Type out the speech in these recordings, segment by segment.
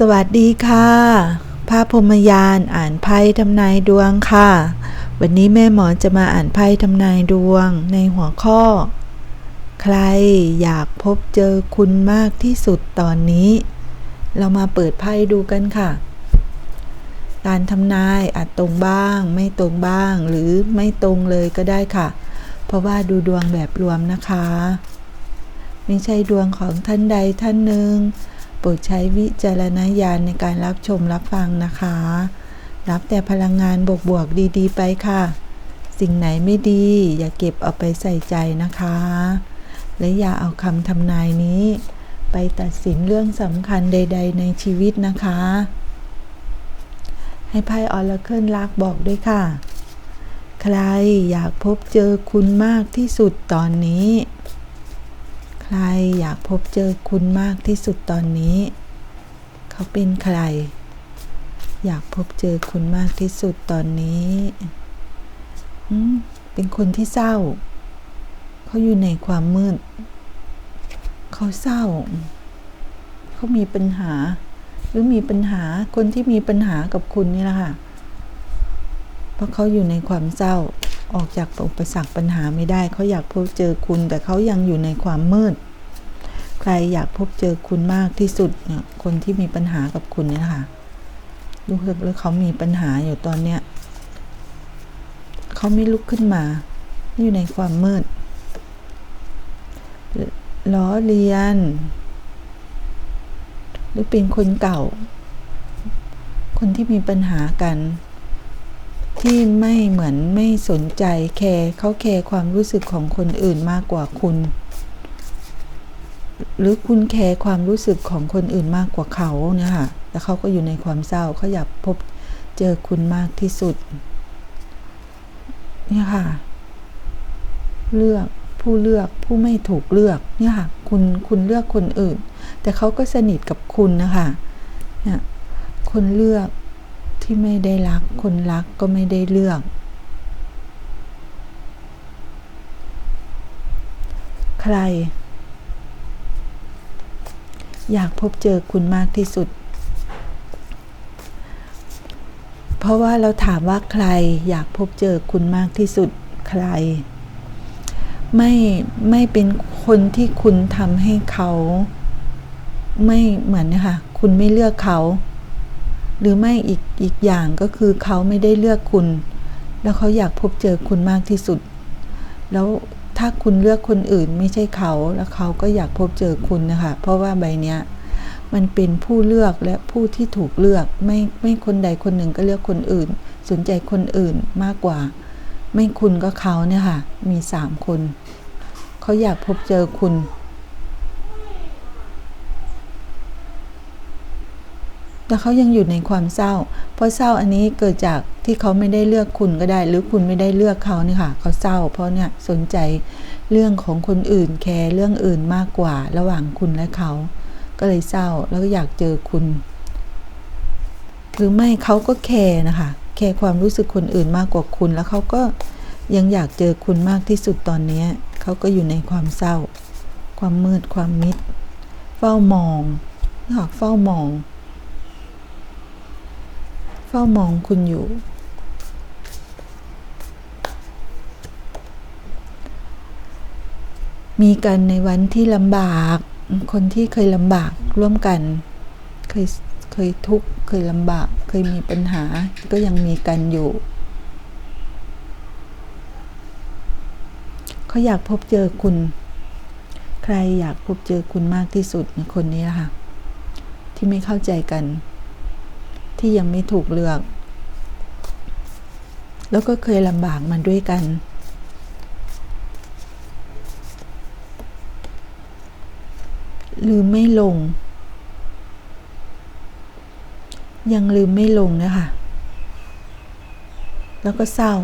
สวัสดีค่ะพระพรมยานอ่านไพ่ทำนายดวงค่ะ วันนี้แม่หมอจะมาอ่านไพ่ทำนายดวงในหัวข้อ ใครอยากพบเจอคุณมากที่สุดตอนนี้ เรามาเปิดไพ่ดูกันค่ะ การทำนายอาจตรงบ้าง ไม่ตรงบ้าง หรือไม่ตรงเลยก็ได้ค่ะ เพราะว่าดูดวงแบบรวมนะคะ ไม่ใช่ดวงของท่านใดท่านหนึ่ง โปรดใช้วิจารณญาณในการรับชมรับฟังนะคะ รับแต่พลังงานบวกๆดีๆ ไปค่ะ สิ่งไหนไม่ดี อย่าเก็บเอาไปใส่ใจนะคะ และอย่าเอาคำทำนายนี้ ไปตัดสินเรื่องสำคัญใด ๆ ในชีวิตนะคะ ให้ไพ่ออร์เคิลลักบอกด้วยค่ะ ใครอยากพบเจอคุณมากที่สุดตอนนี้ ใครอยากพบเจอคุณมากที่สุดตอนนี้ เขาเป็นใคร อยากพบเจอคุณมากที่สุดตอนนี้เป็นคนที่เศร้า เขาอยู่ในความมืด เขาเศร้า เขามีปัญหา หรือมีปัญหาคนที่มีปัญหากับคุณนี่แหละค่ะ เพราะเขาอยู่ในความเศร้า ออกจากอุปสรรคปัญหาไม่ได้ เขาอยากพบเจอคุณ แต่เขายังอยู่ในความมืด ใครอยากพบเจอคุณมากที่สุดเนี่ยคนที่มีปัญหากับคุณเนี่ยนะคะรู้สึกว่าเขามีปัญหาอยู่ตอนเนี้ยเขาไม่ลุกขึ้นมา อยู่ในความมืดล้อเลียน หรือเป็นคนเก่า คนที่มีปัญหากัน ที่ไม่เหมือนไม่สนใจแคร์เขาแคร์ความรู้สึกของคนอื่นมากกว่าคุณ หรือคุณแคร์ความรู้สึกของคนอื่นมากกว่าเขาเนี่ยค่ะแล้วเขาก็อยู่ในความเศร้าเขาอยากพบเจอคุณมากที่สุด เนี่ยค่ะ เลือกผู้เลือกผู้ไม่ถูกเลือกเนี่ยค่ะ คุณคุณเลือกคนอื่น แต่เขาก็สนิทกับคุณนะคะเนี่ยคนเลือก ที่ไม่ได้รักคนรักก็ไม่ได้เลือก ใคร อยากพบเจอคุณมากที่สุด เพราะว่าเราถามว่าใครอยากพบเจอคุณมากที่สุด ใคร ไม่ไม่เป็นคนที่คุณทำให้เขา ไม่เหมือนนะคะคุณไม่เลือกเขา หรือไม่อีกอีกอย่างก็คือเขาไม่ได้เลือกคุณ แล้วเขาอยากพบเจอคุณมากที่สุด แล้วถ้าคุณเลือกคนอื่นไม่ใช่เขาแล้วเขาก็อยากพบเจอคุณนะคะ เพราะว่าใบเนี้ยมันเป็นผู้เลือกและผู้ที่ถูกเลือกไม่ไม่คนใดคนหนึ่งก็เลือกคนอื่น สนใจคนอื่นมากกว่า ไม่คุณก็เขาเนี่ยค่ะมีสามคน เขาอยากพบเจอคุณ แต่เขายังอยู่ในความเศร้า เพราะเศร้าอันนี้เกิดจากที่เขาไม่ได้เลือกคุณก็ได้ หรือคุณไม่ได้เลือกเขาเนี่ยค่ะ เขาเศร้า เพราะเนี่ยสนใจเรื่องของคนอื่นแคร์เรื่องอื่นมากกว่าระหว่างคุณและเขา ก็เลยเศร้าแล้วก็อยากเจอคุณ หรือไม่เขาก็แคร์นะคะ แคร์ความรู้สึกคนอื่นมากกว่าคุณ แล้วเขาก็ยังอยากเจอคุณมากที่สุดตอนนี้เขาก็อยู่ในความเศร้า ความมืดความมิด เฝ้ามองอยากเฝ้ามอง ฝ้ามองคุณอยู่ มีกันในวันที่ลำบาก คนที่เคยลำบากร่วมกัน เคยเคยทุกข์เคยลำบาก เคยมีปัญหา ก็ยังมีกันอยู่เขาอยากพบเจอคุณ ใครอยากพบเจอคุณมากที่สุดคนนี้ค่ะ ที่ไม่เข้าใจกัน ที่ยังไม่ถูกเลือก แล้วก็เคยลำบากมาด้วยกัน ลืมไม่ลง ยังลืมไม่ลงนะคะ แล้วก็เศร้า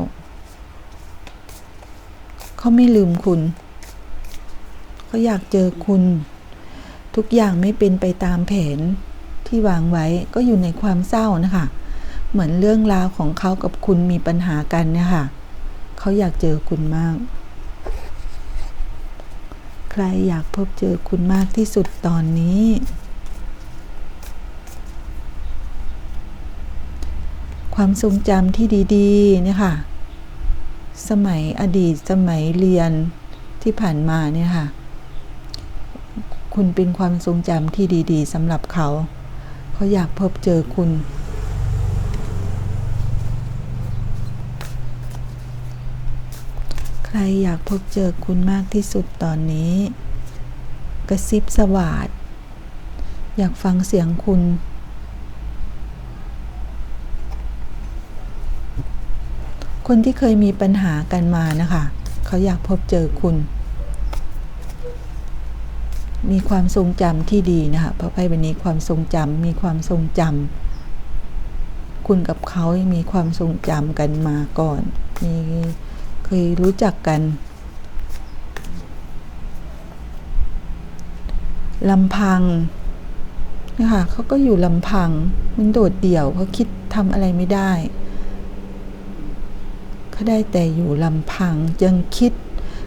เขาไม่ลืมคุณ เขาอยากเจอคุณ ทุกอย่างไม่เป็นไปตามแผน ที่วางไว้ก็อยู่ในความเศร้านะคะ เหมือนเรื่องราวของเขากับคุณมีปัญหากันเนี่ยค่ะเขาอยากเจอคุณมาก ใครอยากพบเจอคุณมากที่สุดตอนนี้ ความทรงจำที่ดีๆเนี่ยค่ะ สมัยอดีตสมัยเรียนที่ผ่านมาเนี่ยค่ะ คุณเป็นความทรงจำที่ดี ๆสำหรับเขา เขาอยากพบเจอคุณ ใครอยากพบเจอคุณมากที่สุดตอนนี้ กระซิบสวาดอยากฟังเสียงคุณ คนที่เคยมีปัญหากันมานะคะ เขาอยากพบเจอคุณ มีความทรงจำที่ดีนะคะเพราะไพ่ใบนี้ความทรงจำมีความทรงจำคุณกับเขามีความทรงจำกันมาก่อน มีเคยรู้จักกันลำพังนะคะเขาก็อยู่ลำพัง มันโดดเดี่ยวเขาคิดทำอะไรไม่ได้เขาได้แต่อยู่ลำพังยังคิด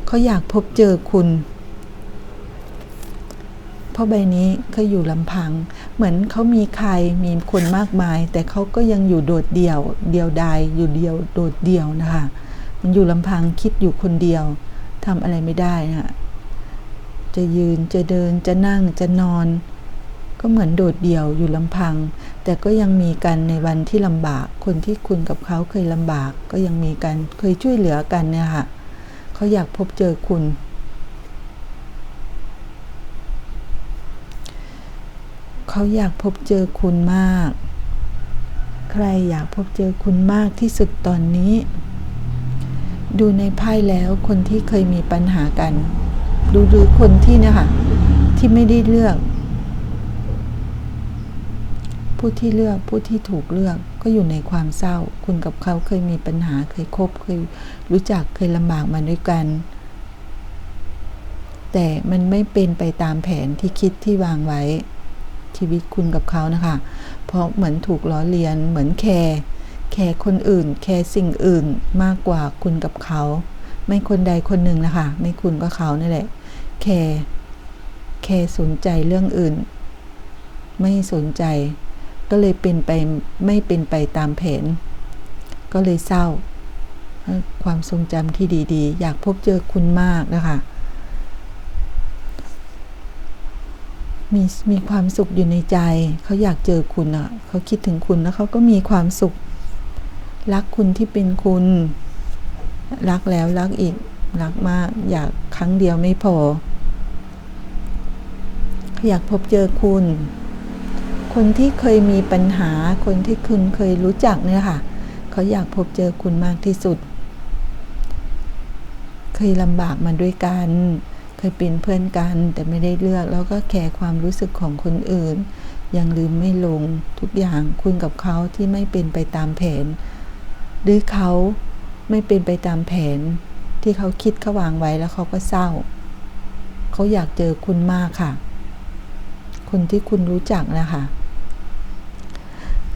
เขาอยากพบเจอคุณ เพราะใบนี้เขาอยู่ลำพัง เหมือนเขามีใครมีคนมากมาย แต่เขาก็ยังอยู่โดดเดี่ยว เดียวดายอยู่เดียวโดดเดี่ยวนะคะ มันอยู่ลำพังคิดอยู่คนเดียวทำอะไรไม่ได้นะจะยืนจะเดินจะนั่งจะนอน ก็เหมือนโดดเดี่ยวอยู่ลำพัง แต่ก็ยังมีกันในวันที่ลำบาก คนที่คุณกับเขาเคยลำบาก ก็ยังมีกันเคยช่วยเหลือกันเนี่ยค่ะเขาอยากพบเจอคุณ เขาอยากพบเจอคุณมาก ใครอยากพบเจอคุณมากที่สุดตอนนี้ ดูในไพ่แล้วคนที่เคยมีปัญหากัน ดูหรือคนที่เนะคะที่ไม่ได้เลือก ผู้ที่เลือกผู้ที่ถูกเลือกก็อยู่ในความเศร้า คุณกับเขาเคยมีปัญหาเคยคบเคยรู้จักเคยลำบากมาด้วยกันแต่มันไม่เป็นไปตามแผนที่คิดที่วางไว้ ชีวิตคุณกับเขานะคะ เพราะเหมือนถูกล้อเลียนเหมือนแคร์แคร์คนอื่น แคร์สิ่งอื่นมากกว่าคุณกับเขา ไม่คนใดคนหนึ่งนะคะ ไม่คุณก็เขานี่แหละ แคร์แคร์สนใจเรื่องอื่น ไม่สนใจ ก็เลยเป็นไปไม่เป็นไปตามแผน ก็เลยเศร้า ความทรงจำที่ดีๆ อยากพบเจอคุณมากนะคะ มีมีความสุขอยู่ในใจ เขาอยากเจอคุณอะ เขาคิดถึงคุณแล้วเขาก็มีความสุข รักคุณที่เป็นคุณ รักแล้วรักอีก รักมาก อยากครั้งเดียวไม่พอ อยากพบเจอคุณ คนที่เคยมีปัญหา คนที่คุณเคยรู้จักเนี่ยค่ะ เขาอยากพบเจอคุณมากที่สุด เคยลำบากมาด้วยกัน ยเป็นเพื่อนกันแต่ไม่ได้เลือกแล้วก็แคร์ความรู้สึกของคนอื่น ยังลืมไม่ลงทุกอย่างคุณกับเขาที่ไม่เป็นไปตามแผน หรือเขาไม่เป็นไปตามแผน ที่เขาคิดเขาวางไว้แล้วเขาก็เศร้า เขาอยากเจอคุณมากค่ะ คนที่คุณรู้จักนะคะ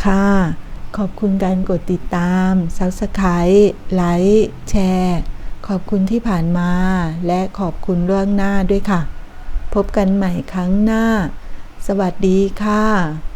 ค่ะ ขอบคุณการกดติดตาม Subscribe ไลค์แชร์ ขอบคุณที่ผ่านมา และขอบคุณเรื่องหน้าด้วยค่ะ พบกันใหม่ครั้งหน้า สวัสดีค่ะ